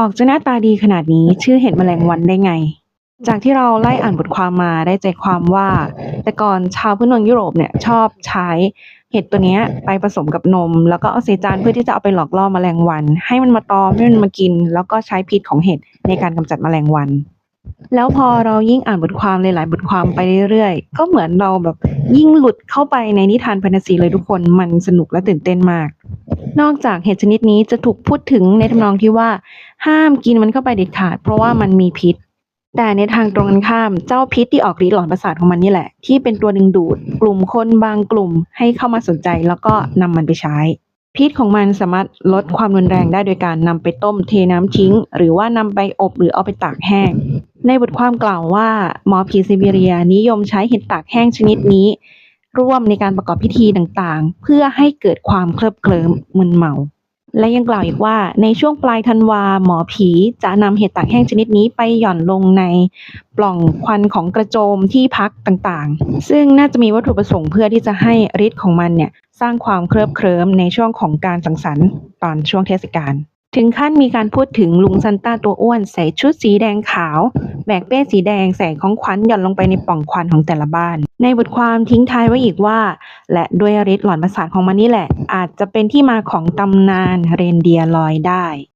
ออกจะหน้าตาดีขนาดนี้ชื่อเห็ดแมลงวันได้ไง จากที่เราไล่อ่านบทความมาได้ใจความว่า แต่ก่อนชาวพื้นเมืองยุโรปเนี่ยชอบใช้เห็ดตัวนี้ไปผสมกับนม แล้วก็เอาใส่จานเพื่อที่จะเอาไปหลอกล่อแมลงวัน ให้มันมาตอมให้มันมากิน แล้วก็ใช้พิษของเห็ดในการกำจัดแมลงวัน แล้วพอเรายิ่งอ่านบทความหลายๆบทความไปเรื่อยๆ ก็เหมือนเราแบบยิ่งหลุดเข้าไปในนิทานแฟนตาซีเลยทุกคนมันสนุกและตื่นเต้นมาก นอกจากเห็ดชนิดนี้จะถูกพูดถึงในทำนองที่ว่า ห้ามกินมันเข้าไปเด็ดขาด เพราะว่ามันมีพิษ แต่ในทางตรงกันข้ามเจ้าพิษที่ออกฤทธิ์หลอนประสาทของมันนี่แหละ ที่เป็นตัวดึงดูด กลุ่มคนบางกลุ่มให้เข้ามาสนใจแล้วก็นำมันไปใช้ พิษของมันสามารถลดความรุนแรงได้โดยการนำไปต้มเทน้ำทิ้ง หรือว่านำไปอบหรือเอาไปตากแห้ง ในบทความกล่าวว่าหมอผีซิเบีเรียนิยมใช้เห็ดตากแห้งชนิดนี้ ร่วมในการประกอบพิธีต่างๆ เพื่อให้เกิดความเคลิบเคลิ้มมึนเมา และยังกล่าวอีกว่าในช่วงปลายธันวาหมอผีจะนำเห็ดตากแห้งชนิดนี้ไปหย่อนลงในปล่องควันของกระโจมที่พักต่างๆ ซึ่งน่าจะมีวัตถุประสงค์เพื่อที่จะให้ฤทธิ์ของมันเนี่ยสร้างความเคลิบเคลิ้มในช่วงของการสังสรรค์ตอนช่วงเทศกาล ถึงขั้นมีการพูดถึงลุงซันต้าตัวอ้วนใส่ชุดสีแดงขาว แบกเป้สีแดงใส่ของขวัญหย่อนลงไปในป่องควันของแต่ละบ้าน ในบทความทิ้งท้ายไว้อีกว่า และด้วยฤทธิ์หลอนประสาทของมันนี่แหละ อาจจะเป็นที่มาของตำนานเรนเดียร์ลอยได้